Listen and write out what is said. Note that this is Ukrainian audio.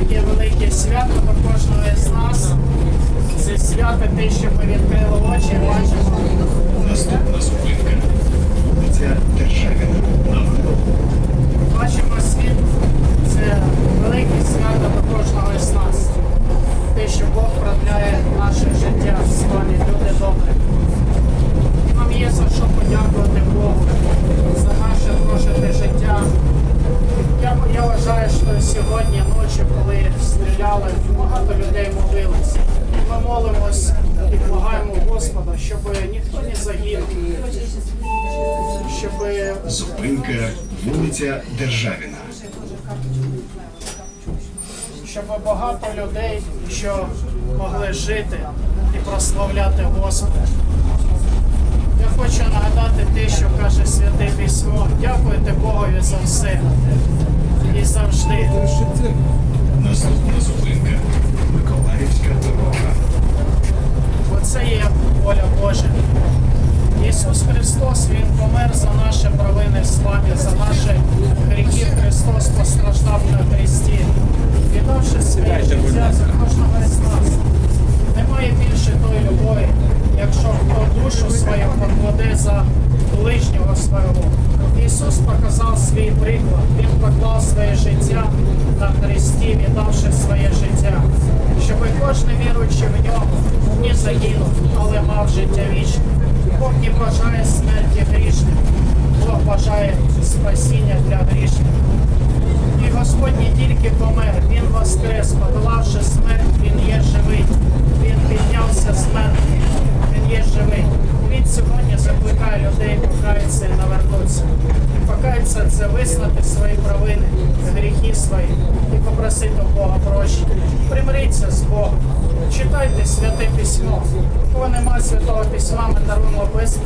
таке велике свято для кожного з нас. Це свято те, що ми відкрили очі, бачимо. Наступна зупинка. Вулиця Державіна. Наверно. Бачимо світ. Це велике свято до кожного з нас. Те, що Бог продляє наше життя з вами, люди добрі. Нам є за що подякувати Богу за наше прожите життя. Я, я вважаю, що сьогодні ночі, коли стріляли, багато людей молились. Ми молимось і благаємо Господа, щоб ніхто не загинув, щоб Зупинка. Вулиця Державіна. щоб багато людей що могли жити і прославляти Господа. Я хочу нагадати те, що каже Святе Письмо. Дякуйте Богові за все і завжди. Ісус Христос, Він помер за наші провини вами, за наші гріхи. Христос постраждав на Христі, віддавши своє життя за кожного з нас. Немає більше тої любові, якщо хто душу свою покладе за ближнього свого. Ісус показав свій приклад, Він поклав своє життя на Христі, віддавши своє життя, щоб кожен віруючий в нього не загинув, але мав життя вічне. Бог не бажає смерті грішних, Бог бажає спасіння для грішних. І Господь не тільки помер, Він воскрес, подолавши смерть, Він є живий. Він піднявся з мертвих, Він є живий. Він сьогодні закликає людей покаятися і навернутися. І покаятися це визнати свої провини, гріхи свої і попросити у Бога прощення. Примиріться з Богом. Читайте святе письмо. Кого немає святого письма, ми даруємо без